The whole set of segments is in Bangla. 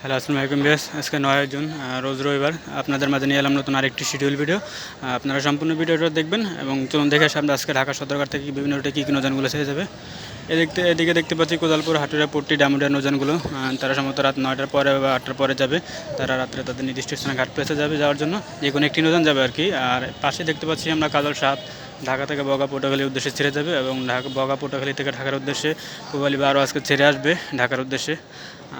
হ্যালো, আসসালামু আলাইকুম বেস আজকে নয় জুন রোজ রবিবার। আপনাদের মাঝে নিয়ে এলাম নতুন আরেকটি শিডিউল ভিডিও আপনারা সম্পূর্ণ ভিডিওটা দেখবেন এবং চলুন দেখে সামনে আজকে ঢাকা সদরঘাট থেকে বিভিন্ন রুটে কী কী নৌজানগুলো ছেড়ে যাবে। এদিকে এদিকে দেখতে পাচ্ছি কোদালপুর হাটুরা পট্টি ডামুডিয়া নৌজানগুলো তারা সম্ভবত রাত নয়টার পরে বা আটটার পরে যাবে। তারা রাত্রে তাদের নির্দিষ্ট স্থানে ঘাট প্লেসে যাবে যাওয়ার জন্য। যে কোনো একটি নৌজান যাবে আর কি। আর পাশে দেখতে পাচ্ছি আমরা কাজল সাপ ঢাকা থেকে বগা পটুয়াখালীর উদ্দেশ্যে ছেড়ে যাবে এবং ঢাকা বগা পটুয়াখালী থেকে ঢাকার উদ্দেশ্যে পুবালি আরও আজকে ছেড়ে আসবে ঢাকার উদ্দেশ্যে।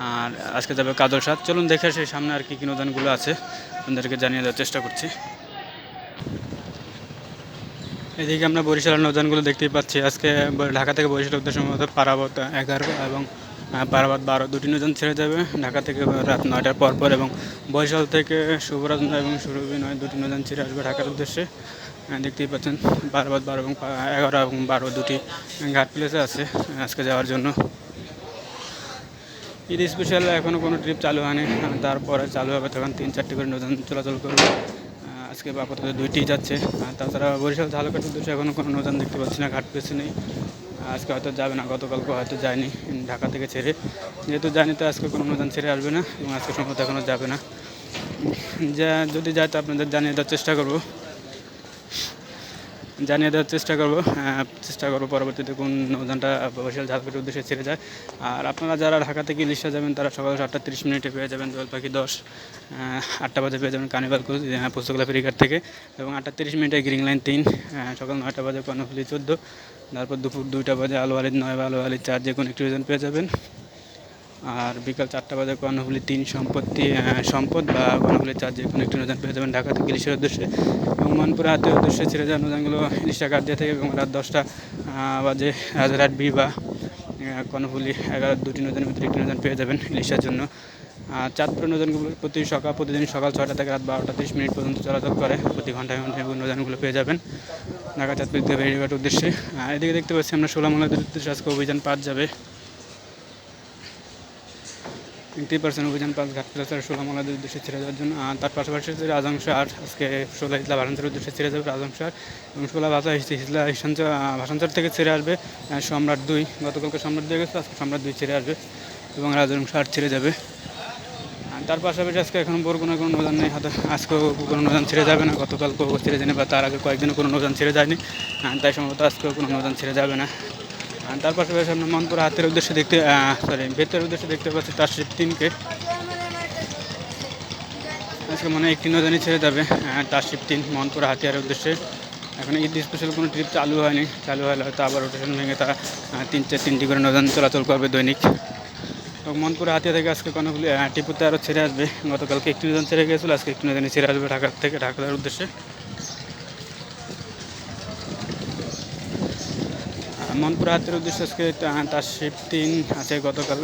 আর আজকে যাবে কাজল সাত চলুন দেখে আসি সামনে আর কী কী নদানগুলো আছে। আপনাদেরকে জানিয়ে দেওয়ার চেষ্টা করছি। এদিকে আমরা বরিশালের নৌজানগুলো দেখতেই পাচ্ছি। আজকে ঢাকা থেকে বরিশালের উদ্দেশ্যে মতো পারাবত এগারো এবং পারাবাদ বারো দুটি নৌজান ছেড়ে যাবে। ঢাকা থেকে রাত নয়টার পর পর এবং বরিশাল থেকে শুভরাজ এবং সুরভি নয় দুটি নৌজান ছেড়ে আসবে ঢাকার উদ্দেশ্যে। দেখতেই পাচ্ছেন পারাবত বারো এবং এগারো এবং বারো দুটি ঘাট প্লেসে আছে, আজকে যাওয়ার জন্য। ঈদ স্পেশাল এখনও কোনো ট্রিপ চালু হয়নি, তারপরে চালু হবে তখন তিন চারটি করে নতুন চলাচল করবে। আজকে আপাতত দুইটি যাচ্ছে তাছাড়া বরিশাল ঝালকাঠ উদ্দেশ্যে এখনও কোনো নতুন দেখতে পাচ্ছি না, ঘাট পেছে নেই। আজকে হয়তো যাবে না, গতকালকে হয়তো যায়নি ঢাকা থেকে ছেড়ে। যেহেতু জানি তো আজকে কোনো নতুন ছেড়ে আসবে না, এবং আজকে সম্ভবত এখনও যাবে না। যা, যদি যায় তো আপনাদের জানিয়ে দেওয়ার চেষ্টা করব। জানিয়ে দেওয়ার চেষ্টা করব চেষ্টা করব পরবর্তীতে কোন নৌযানটা বরিশাল ঝালকাঠির উদ্দেশ্যে ছেড়ে যায়। আর আপনারা যারা ঢাকা থেকে ইলিশা যাবেন, তারা সকাল সাতটা তিরিশ মিনিটে পেয়ে যাবেন দোয়াল পাখি দশ আটটা বাজে পেয়ে যাবেন কানিবাল কুচ পুস্তকলা ফেরিঘাট থেকে। এবং আটটা তিরিশ মিনিটে গ্রিন লাইন তিন সকাল নয়টা বাজে কর্ণফুলি চোদ্দ, তারপর দুপুর দুইটা বাজে আলু নয় বা আলু চার, যে কোনো একটি পেয়ে যাবেন। আর বিকাল চারটা বাজে কর্ণফুলি তিন সম্পত্তি সম্পদ বা কর্ণফুলি চার যে কোনো একটি নৌযান পেয়ে যাবেন ঢাকা থেকে ইলিশের উদ্দেশ্যে। এবং মনপুরা হাতের উদ্দেশ্যে ছেড়ে যাওয়া নৌযানগুলো ইলিশা কার্দিয়া থেকে এবং রাত দশটা বাজে রাজারহাট বি বা কর্ণফুলি এগারো দুটি নৌযানের ভিতরে একটি নৌযান পেয়ে যাবেন ইলিশার জন্য। আর চাঁদপুর নৌযানগুলো প্রতি সকাল, প্রতিদিন সকাল ছয়টা থেকে রাত বারোটা তিরিশ মিনিট পর্যন্ত চলাচল করে। প্রতি ঘন্টায় ঘন্টায় এবং নৌযানগুলো পেয়ে যাবেন ঢাকা চাঁদপুর থেকে ফেরিঘাট উদ্দেশ্যে। আর এদিকে দেখতে পাচ্ছি আমরা সোলামুলাদের উদ্দেশ্যে আজকে অভিযান পাঁচ যাবে। এইটি পার্সেন্ট অভিযান পাঁচ ঘাট প্লাসের সোলামলাদের উদ্দেশ্যে ছেড়ে যাওয়ার জন্য, আর তার পাশাপাশি যে রাজংশ আট, আজকে ষোলা হিজলা ভাষাঞ্চলের উদ্দেশ্যে ছেড়ে যাবে রাজংশ আট। এবং ষোলা ভাষা হিসাঞ্চল ভাষাঞ্চল থেকে ছেড়ে আসবে সম্রাট দুই, গতকালকে সম্রাট দিয়ে গেছে, আজকে সম্রাট দুই ছেড়ে আসবে এবং রাজংশ আট ছেড়ে যাবে। আর তার পাশাপাশি আজকে এখন বড় কোনো কোনো নৌযান নেই, হয়তো আজকেও কোনো নৌযান ছেড়ে যাবে না, গতকালকেও ছেড়ে যায়নি বা তার আগে কয়েকদিনও কোনো নৌযান ছেড়ে যায়নি তাই সম্ভবত আজকেও কোনো নৌযান ছেড়ে যাবে না। তার পাশাপাশি আমরা মনপুর হাতের উদ্দেশ্যে দেখতে সরি বেতের উদ্দেশ্যে দেখতে পাচ্ছি তার শিপ তিনকে আজকে মনে হয় একটি নৌজানি ছেড়ে যাবে তার শিপ তিন মনপুর হাতিয়ারের উদ্দেশ্যে। এখন ঈদ স্পেশাল কোনো ট্রিপ চালু হয়নি, চালু হলে হয়তো আবার রোটেশন ভেঙে তারা তিন চার তিনটি করে নৌজান চলাচল করবে দৈনিক। তো মনপুর হাতিয়া থেকে আজকে কনকগুলি টিপুতে আরও ছেড়ে আসবে। গতকালকে একটি নৌজান ছেড়ে গিয়েছিল, আজকে একটি নৌজানি ছেড়ে আসবে ঢাকার থেকে, ঢাকার উদ্দেশ্যে। মনপুর হাতের উদ্দেশ্যে আজকে তার শিপ তিন আছে, গতকাল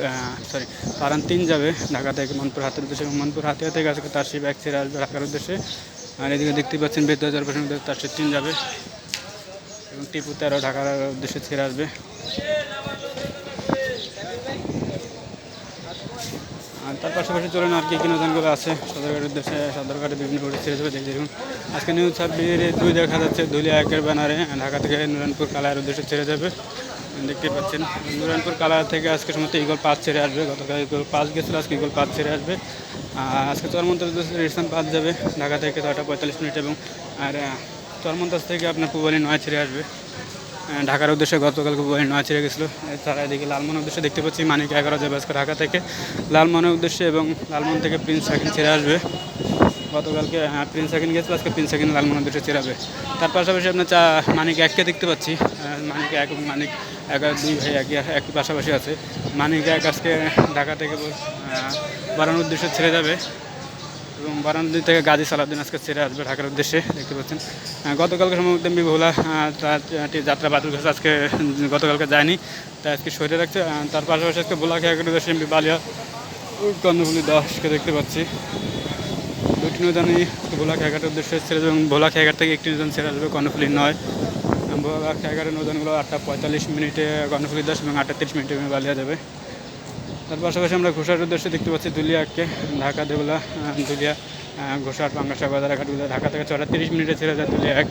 সরি পারান তিন যাবে ঢাকা থেকে মনপুর হাতের উদ্দেশ্যে। এবং মনপুর হাতিয়া থেকে আজকে তার শিপ এক ছেড়ে আসবে ঢাকার উদ্দেশ্যে। আর এদিকে দেখতে পাচ্ছেন বেদ পার্সেন্ট তার শিপ তিন যাবে। এবং টিপু তেরো ঢাকার উদ্দেশ্যে ছেড়ে আসবে। আর তার পাশাপাশি চলুন আর কি কি নতুনগুলো আছে। সদরঘাটের উদ্দেশ্যে সদরঘাটে বিভিন্ন করে ছেড়ে দেখতে দেখুন আজকে নিউজ ছাব্বিশে দুই দেখা যাচ্ছে দুলিয়া একের ব্যানারে ঢাকা থেকে নুরানপুর কালার উদ্দেশ্যে ছেড়ে যাবে। দেখতে পাচ্ছেন, নুরানপুর কালার থেকে আজকে সমস্ত ইগল পাঁচ ছেড়ে আসবে। গতকাল ইগল পাঁচ গেছিল, আজকে ইগল পাঁচ ছেড়ে আসবে। আজকে উদ্দেশ্যে রিসান পাঁচ যাবে, ঢাকা থেকে ছয়টা পঁয়তাল্লিশ মিনিট এবং, আর চরমন্তাজ থেকে আপনার পুবালি নয় ছেড়ে আসবে। ঢাকার উদ্দেশ্যে গতকালকে বই নয় ছেড়ে গেছিল তারা এদিকে লালমনের উদ্দেশ্যে দেখতে পাচ্ছি মানিক এগারো যাবে আজকে ঢাকা থেকে। লালমনের উদ্দেশ্যে এবং লালমন থেকে প্রিন্স সাকিন ছেড়ে আসবে। গতকালকে প্রিন্স সাকিন গেছিল, আজকে প্রিন্স সাকিন লালমনের উদ্দেশ্যে ছেড়াবে তার পাশাপাশি আপনার চা, মানিক এককে দেখতে পাচ্ছি। মানিক এক মানিক এক দুই ভাই একই একই পাশাপাশি আছে। মানিক এক আজকে ঢাকা থেকে বাড়ানোর উদ্দেশ্যে ছেড়ে যাবে। এবং বারাণসী থেকে গাজী সালাউদ্দিন আজকে ছেড়ে আসবে ঢাকার উদ্দেশ্যে, দেখতে পাচ্ছেন। গতকালকে সম্ভবত ভোলা তার যাত্রা বাতিল করেছে আজকে গতকালকে যায়নি, তাই আজকে সরে রাখছে। তার পাশাপাশি আজকে ভোলা খেয়াঘাটের উদ্দেশ্যে এমবি বালিয়া কর্ণফুলি দশকে দেখতে পাচ্ছি। দুটি নৌজানি ভোলা খেয়াঘাটের উদ্দেশ্যে ছেড়ে এবং ভোলা খেয়াঘাট থেকে একটি নৌজান ছেড়ে আসবে কর্ণফুলি নয়। ভোলা খেয়াঘাটের নৌজানগুলো আটটা পঁয়তাল্লিশ মিনিটে কর্ণফুলি দশ এবং আটটা তিরিশ মিনিটে বালিয়া যাবে। তার পাশাপাশি আমরা ঘোষার উদ্দেশ্যে দেখতে পাচ্ছি দুলিয়াকে, ঢাকা দেবলা দুলিয়া ঘোষার পাঙ্গাসা বাজারঘাটগুলো। ঢাকা থেকে ছটা তিরিশ মিনিটে ছেড়ে যায় দুলিয়া এক।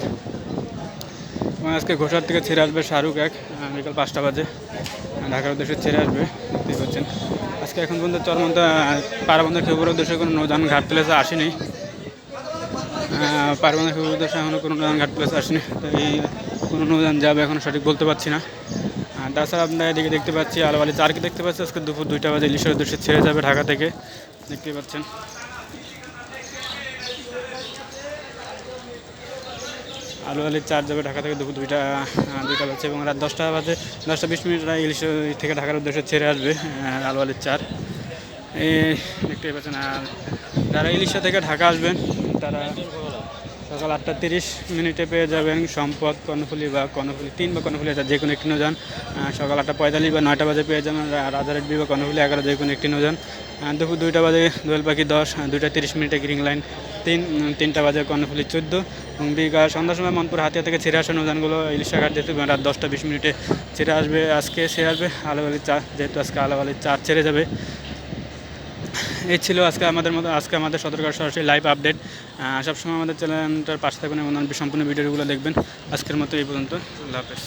এবং আজকে ঘোষার থেকে ছেড়ে আসবে শাহরুখ এক বিকাল পাঁচটা বাজে। ঢাকার উদ্দেশ্যে ছেড়ে আসবে দেখতেই পাচ্ছেন। আজকে এখন পর্যন্ত চরমন্ত পারাবন্ধের খেপুর উদ্দেশ্যে কোনো নৌযান ঘাট প্লেসে আসেনি। পারবন্ধের খেপুর উদ্দেশ্যে এখনও কোনো নৌযান ঘাট প্লেসে আসেনি। তাই কোনো নৌযান যাবে এখনও সঠিক বলতে পারছি না। তাছাড়া আপনারা এদিকে দেখতে পাচ্ছি আলোয়ালি চারকে দেখতে পাচ্ছি আজকে দুপুর দুইটা বাজে, ইলিশের উদ্দেশ্যে ছেড়ে যাবে ঢাকা থেকে। দেখতে পাচ্ছেন। আলু চার যাবে ঢাকা থেকে দুপুর দুইটা দুইটা বাজছে এবং রাত দশটা বাজে। দশটা বিশ মিনিট ইলিশ থেকে ঢাকার উদ্দেশ্যে ছেড়ে আসবে আলু চার। এই, দেখতেই পাচ্ছেন, আর যারা ইলিশা থেকে ঢাকা আসবেন, তারা সকাল আটটা তিরিশ মিনিটে পেয়ে যাবেন সম্পদ, কর্ণফুলি বা কর্ণফুলি তিন বা কর্ণফুলি এটা যে কোনো একটি নৌযান। সকাল আটটা পঁয়তাল্লিশ বা নয়টা বাজে পেয়ে যাবেন রাজারেট বি বা কর্ণফুলি এগারো, যে কোনো একটি নৌযান। দুপুর দুইটা বাজে, দোয়েল পাখি দশ দুইটা তিরিশ মিনিটে গ্রিন লাইন তিন তিনটা বাজে কর্ণফুলি চোদ্দ। এবং বিকাল সন্ধ্যার সময় মনপুর হাতিয়া থেকে ছেড়ে আসা নৌযানগুলো ইলিশা ঘাট যেহেতু রাত দশটা বিশ মিনিটে ছেড়ে আসবে, আজকে ছেড়ে আসবে, আলো আলির চা যেহেতু আজকে আলো চার ছেড়ে যাবে। এই ছিল আজকে আমাদের মতো আজকে আমাদের সতর্কার সরাসরি লাইভ আপডেট সবসময় আমাদের চ্যানেলটার পাশে থাকুন এবং সম্পূর্ণ ভিডিওগুলো দেখবেন। আজকের মতো এই পর্যন্ত। আল্লাহ হাফেজ।